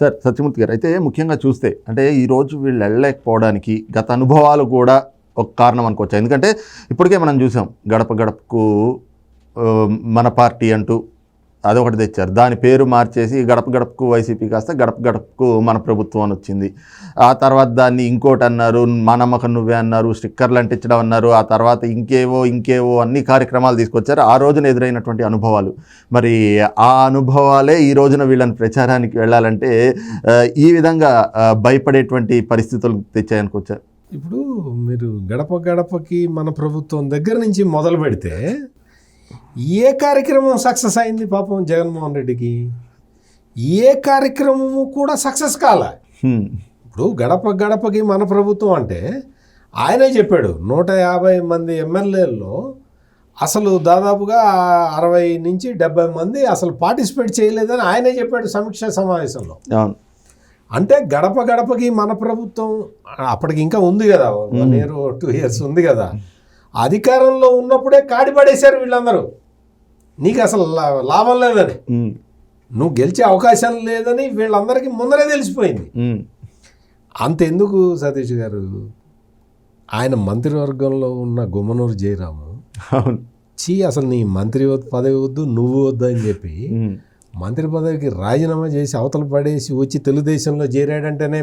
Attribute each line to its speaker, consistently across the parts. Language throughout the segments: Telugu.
Speaker 1: సార్ సత్యమూర్తి గారు అయితే ముఖ్యంగా చూస్తే అంటే ఈరోజు వీళ్ళు వెళ్ళలేకపోవడానికి గత అనుభవాలు కూడా ఒక కారణం అనుకోవచ్చు. ఎందుకంటే ఇప్పటికే మనం చూసాం గడప గడపకు మన పార్టీ అంటూ అదొకటి తెచ్చారు. దాని పేరు మార్చేసి గడప గడపకు వైసీపీ కాస్త గడప గడపకు మన ప్రభుత్వం అని వచ్చింది. ఆ తర్వాత దాన్ని ఇంకోటి అన్నారు మా నమ్మకం నువ్వే అన్నారు స్టిక్కర్లు అంటించడం అన్నారు. ఆ తర్వాత ఇంకేవో ఇంకేవో అన్ని కార్యక్రమాలు తీసుకొచ్చారు. ఆ రోజున ఎదురైనటువంటి అనుభవాలు. మరి ఆ అనుభవాలే ఈ రోజున వీళ్ళని ప్రచారానికి వెళ్ళాలంటే ఈ విధంగా భయపడేటువంటి పరిస్థితులు తెచ్చాయనుకొచ్చారు
Speaker 2: ఇప్పుడు మీరు గడప గడపకి మన ప్రభుత్వం దగ్గర నుంచి మొదలు పెడితే ఏ కార్యక్రమం సక్సెస్ అయింది పాపం జగన్మోహన్ రెడ్డికి? ఏ కార్యక్రమము కూడా సక్సెస్ కాల. ఇప్పుడు గడప గడపకి మన ప్రభుత్వం అంటే ఆయనే చెప్పాడు నూట యాభై మంది ఎమ్మెల్యేల్లో అసలు దాదాపుగా అరవై నుంచి డెబ్బై మంది అసలు పార్టిసిపేట్ చేయలేదని ఆయనే చెప్పాడు సమీక్ష సమావేశంలో. అంటే గడప గడపకి మన ప్రభుత్వం అప్పటికి ఇంకా ఉంది కదా వన్ ఇయర్ టూ ఇయర్స్ ఉంది కదా. అధికారంలో ఉన్నప్పుడే కాడిపడేశారు వీళ్ళందరూ. నీకు అసలు లాభం లేదని. నువ్వు గెలిచే అవకాశం లేదని వీళ్ళందరికీ ముందరే తెలిసిపోయింది. అంతెందుకు సతీష్ గారు ఆయన మంత్రివర్గంలో ఉన్న గుమ్మనూరు జయరాము
Speaker 1: అవును
Speaker 2: చీ అసలు నీ మంత్రి పదవి వద్దు నువ్వు వద్దు అని చెప్పి. మంత్రి పదవికి రాజీనామా చేసి అవతల పడేసి వచ్చి తెలుగుదేశంలో చేరాడంటేనే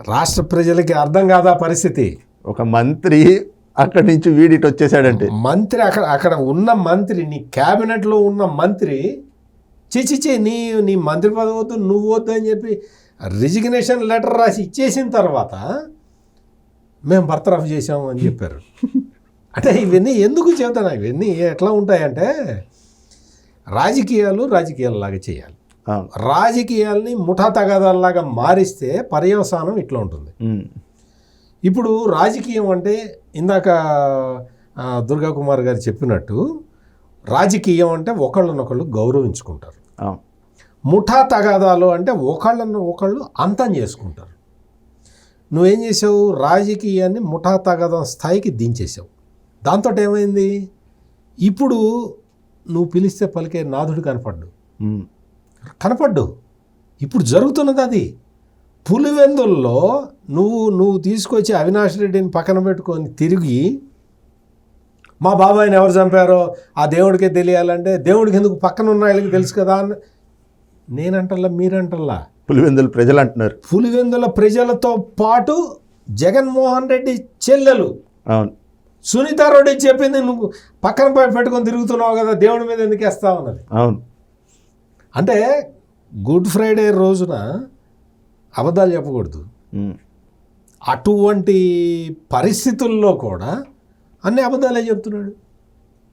Speaker 2: రాష్ట్ర ప్రజలకి అర్థం కాదా పరిస్థితి
Speaker 1: ఒక మంత్రి అక్కడి నుంచి వీడిటి వచ్చేసాడంటే.
Speaker 2: మంత్రి అక్కడ అక్కడ ఉన్న మంత్రి నీ క్యాబినెట్లో ఉన్న మంత్రి చిచిచి నీ నీ మంత్రి పదవి వద్దు నువ్వు వద్దు అని చెప్పి రిజిగ్నేషన్ లెటర్ రాసి ఇచ్చేసిన తర్వాత మేము బర్తరఫ్ చేసాము అని చెప్పారు. అంటే ఇవన్నీ ఎందుకు చెబుతాను ఇవన్నీ ఎట్లా ఉంటాయంటే రాజకీయాలు రాజకీయాలలాగా చేయాలి. రాజకీయాల్ని ముఠా తగాదాల్లాగా మారిస్తే పర్యవసానం ఇట్లా ఉంటుంది. ఇప్పుడు రాజకీయం అంటే ఇందాక దుర్గా కుమార్ గారు చెప్పినట్టు రాజకీయం అంటే ఒకళ్ళనొకళ్ళు గౌరవించుకుంటారు. ముఠా తగాదాలు అంటే ఒకళ్ళను ఒకళ్ళు అంతం చేసుకుంటారు. నువ్వేం చేసావు? రాజకీయాన్ని ముఠా తగాదం స్థాయికి దించేసావు. దాంతో ఏమైంది ఇప్పుడు నువ్వు పిలిస్తే పలికే నాథుడు కనపడ్డు. కనపడ్డు. ఇప్పుడు జరుగుతున్నది అది. పులివెందుల్లో నువ్వు నువ్వు తీసుకొచ్చి అవినాష్ రెడ్డిని పక్కన పెట్టుకొని తిరిగి మా బాబాయిని ఎవరు చంపారో ఆ దేవుడికే తెలియాలంటే దేవుడికి ఎందుకు పక్కన ఉన్న వాళ్ళకి తెలుసు కదా అని నేనంటల్లా మీరంటల్లా
Speaker 1: పులివెందులు ప్రజలు అంటున్నారు.
Speaker 2: పులివెందుల ప్రజలతో పాటు జగన్మోహన్ రెడ్డి చెల్లెలు.
Speaker 1: అవును.
Speaker 2: సునీతారెడ్డి చెప్పింది నువ్వు పక్కన పెట్టుకొని తిరుగుతున్నావు కదా దేవుడి మీద ఎందుకు వేస్తావు అన్నది?
Speaker 1: అవును.
Speaker 2: అంటే గుడ్ ఫ్రైడే రోజున అబద్ధాలు చెప్పకూడదు. అటువంటి పరిస్థితుల్లో కూడా అన్ని అబద్ధాలే చెప్తున్నాడు.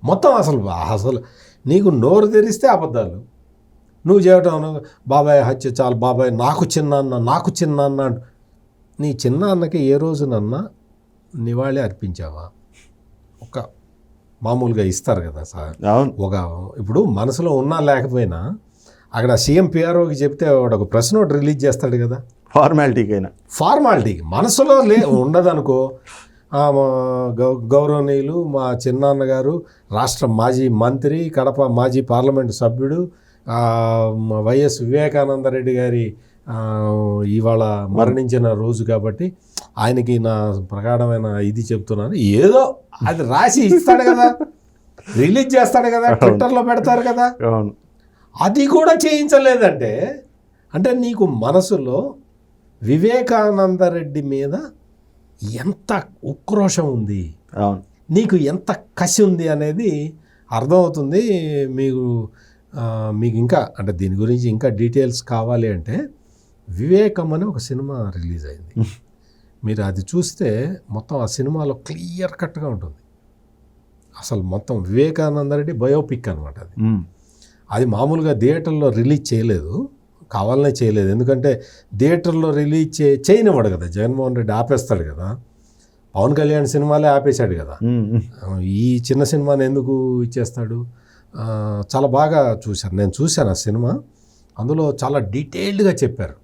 Speaker 2: మొత్తం అసలు అసలు నీకు నోరు తెరిస్తే అబద్ధాలు. నువ్వు చేయటం బాబాయ్ హత్య చాలు బాబాయ్ నాకు చిన్న అన్న నాకు చిన్న అన్న అంటూ. నీ చిన్న అన్నకి ఏ రోజునన్నా నివాళి అర్పించావా? ఒక మామూలుగా ఇస్తారు కదా సార్. ఒక ఇప్పుడు మనసులో ఉన్నా లేకపోయినా అక్కడ సీఎం పిఆర్ఓకి చెప్తే వాడు ఒక ప్రశ్న ఒకటి రిలీజ్ చేస్తాడు కదా.
Speaker 1: ఫార్మాలిటీకైనా.
Speaker 2: ఫార్మాలిటీ. మనసులో లే ఉండదనుకో. గౌరవనీయులు మా చిన్నాన్నగారు రాష్ట్ర మాజీ మంత్రి కడప మాజీ పార్లమెంటు సభ్యుడు వైఎస్ వివేకానందరెడ్డి గారి ఇవాళ మరణించిన రోజు కాబట్టి ఆయనకి నా ప్రగాఢమైన ఇది చెప్తున్నాను. ఏదో అది రాసి ఇస్తాడు కదా. రిలీజ్ చేస్తాడు కదా. ట్విట్టర్లో పెడతారు కదా. అది కూడా చేయించలేదంటే అంటే నీకు మనసులో వివేకానంద రెడ్డి మీద ఎంత ఉక్రోషం ఉంది?
Speaker 1: అవును.
Speaker 2: నీకు ఎంత కసి ఉంది అనేది అర్థమవుతుంది. మీకు మీకు ఇంకా అంటే దీని గురించి ఇంకా డీటెయిల్స్ కావాలి అంటే వివేకం అని ఒక సినిమా రిలీజ్ అయింది. మీరు అది చూస్తే మొత్తం ఆ సినిమాలో క్లియర్ కట్గా ఉంటుంది. అసలు మొత్తం వివేకానంద రెడ్డి బయోపిక్ అనమాట అది. అది మామూలుగా థియేటర్లో రిలీజ్ చేయలేదు. కావాలనే చేయలేదు. ఎందుకంటే థియేటర్లో రిలీజ్ చే చేయనివ్వడు కదా. జగన్మోహన్ రెడ్డి ఆపేస్తాడు కదా. పవన్ కళ్యాణ్ సినిమాలే ఆపేశాడు కదా. ఈ చిన్న సినిమాని ఎందుకు ఇచ్చేస్తాడు? చాలా బాగా చూశాను నేను చూశాను ఆ సినిమా. అందులో చాలా డీటెయిల్డ్గా చెప్పారు.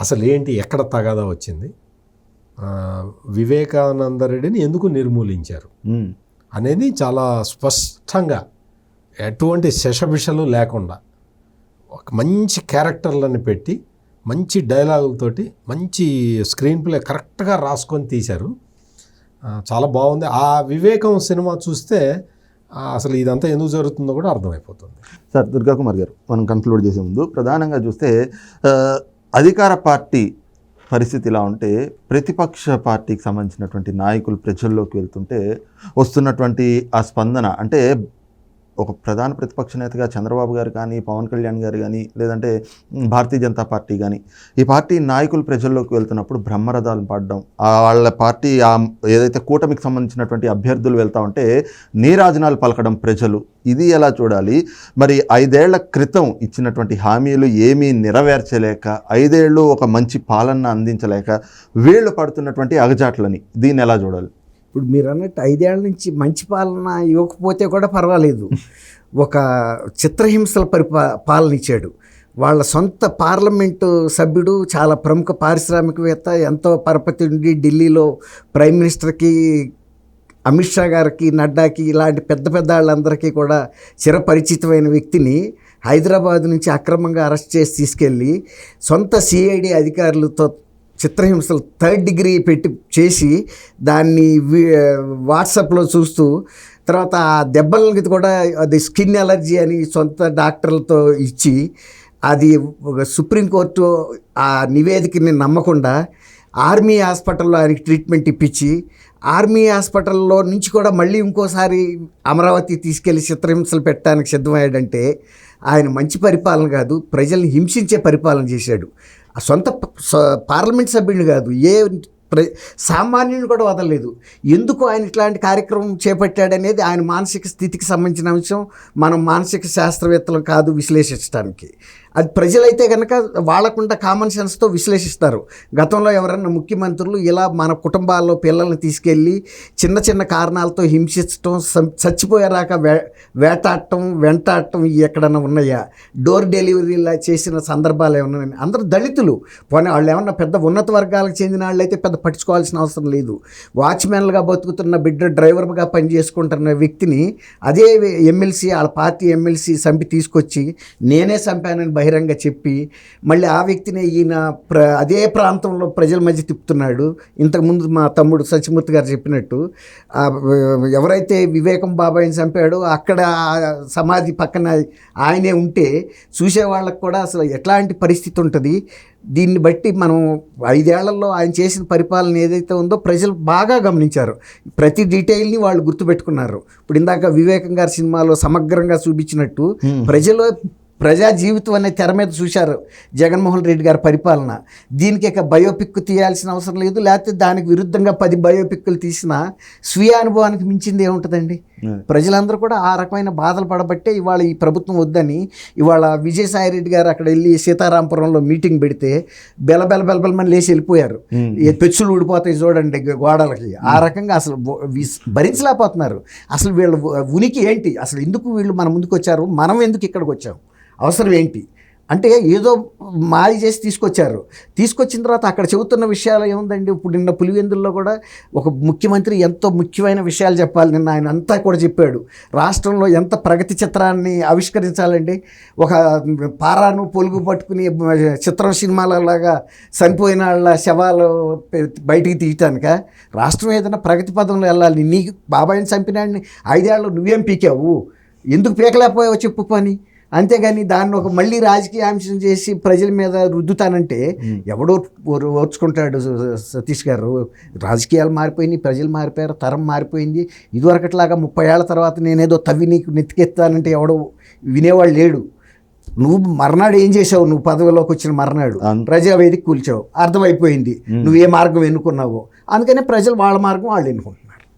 Speaker 2: అసలు ఏంటి? ఎక్కడ తగాదా వచ్చింది? వివేకానంద రెడ్డిని ఎందుకు నిర్మూలించారు. అనేది చాలా స్పష్టంగా ఎటువంటి శషభిషలు లేకుండా ఒక మంచి క్యారెక్టర్లను పెట్టి మంచి డైలాగులతోటి మంచి స్క్రీన్ ప్లే కరెక్ట్గా రాసుకొని తీశారు. చాలా బాగుంది. ఆ వివేకం సినిమా చూస్తే అసలు ఇదంతా ఎందుకు జరుగుతుందో కూడా అర్థమైపోతుంది.
Speaker 1: సార్ దుర్గా కుమార్ గారు మనం కంక్లూడ్ చేసే ముందు ప్రధానంగా చూస్తే అధికార పార్టీ పరిస్థితి ఇలా ఉంటే ప్రతిపక్ష పార్టీకి సంబంధించినటువంటి నాయకులు ప్రజల్లోకి వెళ్తుంటే వస్తున్నటువంటి ఆ స్పందన అంటే ఒక ప్రధాన ప్రతిపక్ష నేతగా చంద్రబాబు గారు కానీ పవన్ కళ్యాణ్ గారు కానీ లేదంటే భారతీయ జనతా పార్టీ కానీ ఈ పార్టీ నాయకులు ప్రజల్లోకి వెళ్తున్నప్పుడు బ్రహ్మరథాలు పాడడం ఆ వాళ్ళ పార్టీ ఆ ఏదైతే కూటమికి సంబంధించినటువంటి అభ్యర్థులు వెళ్తా ఉంటే నీరాజనాలు పలకడం ప్రజలు. ఇది ఎలా చూడాలి? మరి ఐదేళ్ళ క్రితం ఇచ్చినటువంటి హామీలు ఏమీ నెరవేర్చలేక ఐదేళ్ళు ఒక మంచి పాలన అందించలేక వీళ్ళు పడుతున్నటువంటి అగజాట్లని దీన్ని ఎలా చూడాలి?
Speaker 3: ఇప్పుడు మీరు అన్నట్టు ఐదేళ్ళ నుంచి మంచి పాలన ఇవ్వకపోతే కూడా పర్వాలేదు. ఒక చిత్రహింసల పరిపా పాలన ఇచ్చాడు. వాళ్ళ సొంత పార్లమెంటు సభ్యుడు చాలా ప్రముఖ పారిశ్రామికవేత్త ఎంతో పరపతి ఉండి ఢిల్లీలో ప్రైమ్ మినిస్టర్కి అమిత్ షా గారికి నడ్డాకి ఇలాంటి పెద్ద పెద్ద వాళ్ళందరికీ కూడా చిరపరిచితమైన వ్యక్తిని హైదరాబాద్ నుంచి అక్రమంగా అరెస్ట్ చేసి తీసుకెళ్ళి సొంత సిఐడి అధికారులతో చిత్రహింసలు థర్డ్ డిగ్రీ పెట్టి చేసి దాన్ని వాట్సాప్లో చూస్తూ తర్వాత ఆ దెబ్బలకి కూడా అది స్కిన్ ఎలర్జీ అని సొంత డాక్టర్లతో ఇచ్చి అది ఒక సుప్రీంకోర్టు ఆ నివేదికని నమ్మకుండా ఆర్మీ హాస్పిటల్లో ఆయనకి ట్రీట్మెంట్ ఇప్పించి ఆర్మీ హాస్పిటల్లో నుంచి కూడా మళ్ళీ ఇంకోసారి అమరావతి తీసుకెళ్ళి చిత్రహింసలు పెట్టడానికి సిద్ధమయ్యాడంటే ఆయన మంచి పరిపాలన కాదు ప్రజల్ని హింసించే పరిపాలన చేశాడు. ఆ సొంత పార్లమెంట్ సభ్యుడిని కాదు ఏ ప్ర సామాన్యుని కూడా వదలలేదు. ఎందుకు ఆయన ఇట్లాంటి కార్యక్రమం చేపట్టాడనేది ఆయన మానసిక స్థితికి సంబంధించిన అంశం మనం మానసిక శాస్త్రవేత్తలు కాదు విశ్లేషించడానికి అది ప్రజలైతే కనుక వాళ్ళకుండా కామన్ సెన్స్తో విశ్లేషిస్తారు. గతంలో ఎవరైనా ముఖ్యమంత్రులు ఇలా మన కుటుంబాల్లో పిల్లల్ని తీసుకెళ్ళి చిన్న చిన్న కారణాలతో హింసించడం సం- చచ్చిపోయేదాకా వే వేటాడటం వెంటాడటం ఎక్కడైనా ఎక్కడన్నా ఉన్నాయా? డోర్ డెలివరీలా చేసిన సందర్భాలు ఏమన్నా అందరూ దళితులు. పోనీ వాళ్ళు ఏమన్నా పెద్ద ఉన్నత వర్గాలకు చెందిన వాళ్ళు అయితే పెద్ద పట్టించుకోవాల్సిన అవసరం లేదు. వాచ్మెన్లుగా బతుకుతున్న బిడ్డ డ్రైవర్గా పనిచేసుకుంటున్న వ్యక్తిని అదే ఎమ్మెల్సీ వాళ్ళ పార్టీ ఎమ్మెల్సీ చంపి తీసుకొచ్చి నేనే చంపానని బహిరంగ చెప్పి మళ్ళీ ఆ వ్యక్తిని ఈయన ప్ర అదే ప్రాంతంలో ప్రజల మధ్య తిప్పుతున్నాడు. ఇంతకుముందు మా తమ్ముడు సత్యమూర్తి గారు చెప్పినట్టు ఎవరైతే వివేకం బాబాయిని చంపాడో అక్కడ ఆ సమాధి పక్కన ఆయనే ఉంటే చూసే వాళ్ళకు కూడా అసలు ఎట్లాంటి పరిస్థితి ఉంటుంది? దీన్ని బట్టి మనం ఐదేళ్ళలో ఆయన చేసిన పరిపాలన ఏదైతే ఉందో ప్రజలు బాగా గమనించారు. ప్రతి డీటెయిల్ని వాళ్ళు గుర్తుపెట్టుకున్నారు. ఇప్పుడు ఇందాక వివేకం గారి సినిమాలో సమగ్రంగా చూపించినట్టు ప్రజలు ప్రజా జీవితం అనే తెర మీద చూశారు జగన్మోహన్ రెడ్డి గారి పరిపాలన. దీనికి ఇక బయోపిక్ తీయాల్సిన అవసరం లేదు. లేకపోతే దానికి విరుద్ధంగా పది బయోపిక్లు తీసినా స్వీయ అనుభవానికి మించింది ఏముంటుందండి? ప్రజలందరూ కూడా ఆ రకమైన బాధలు పడబట్టే ఇవాళ ఈ ప్రభుత్వం వద్దని ఇవాళ విజయసాయి రెడ్డి గారు అక్కడ వెళ్ళి సీతారాంపురంలో మీటింగ్ పెడితే బెల బెల బెలబెలమని లేచి వెళ్ళిపోయారు. పెచ్చులు ఊడిపోతాయి చూడండి గోడలకి. ఆ రకంగా అసలు భరించలేకపోతున్నారు. అసలు వీళ్ళ ఉనికి ఏంటి? అసలు ఎందుకు వీళ్ళు మన ముందుకు వచ్చారు? మనం ఎందుకు ఇక్కడికి వచ్చాం? అవసరం ఏంటి అంటే ఏదో మారి చేసి తీసుకొచ్చారు. తీసుకొచ్చిన తర్వాత అక్కడ చెబుతున్న విషయాలు ఏముందండి? ఇప్పుడు నిన్న పులివెందుల్లో కూడా ఒక ముఖ్యమంత్రి ఎంతో ముఖ్యమైన విషయాలు చెప్పాలి. నిన్న ఆయన అంతా కూడా చెప్పాడు. రాష్ట్రంలో ఎంత ప్రగతి చిత్రాన్ని ఆవిష్కరించాలండి? ఒక పారాను పొలుగు పట్టుకుని చిత్రం సినిమాలలాగా చనిపోయిన వాళ్ళ శవాలు బయటికి తీయటానిక? రాష్ట్రం ఏదైనా ప్రగతి పదంలో వెళ్ళాలి. నీకు బాబాయిని చంపినాడిని ఐదేళ్ళు నువ్వేం పీకావు? ఎందుకు పీకలేకపోయావో చెప్పు పని. అంతేగాని దాన్ని ఒక మళ్ళీ రాజకీయ అంశం చేసి ప్రజల మీద రుద్దుతానంటే ఎవడో ఓర్- ఓర్చుకుంటాడు సతీష్ గారు. రాజకీయాలు మారిపోయినాయి ప్రజలు మారిపోయారు తరం మారిపోయింది. ఇదివరకట్లాగా ముప్పై ఏళ్ళ తర్వాత నేనేదో తవ్వి నీకు నెత్తికెత్తానంటే ఎవడో వినేవాడు లేడు. నువ్వు మర్నాడు ఏం చేసావు నువ్వు పదవిలోకి వచ్చిన మర్నాడు.
Speaker 1: అంతే.
Speaker 3: ప్రజావేదిక కూల్చావు. అర్థమైపోయింది. నువ్వు ఏ మార్గం ఎన్నుకున్నావో. అందుకనే ప్రజలు వాళ్ళ మార్గం వాళ్ళు ఎన్నుకుంటారు.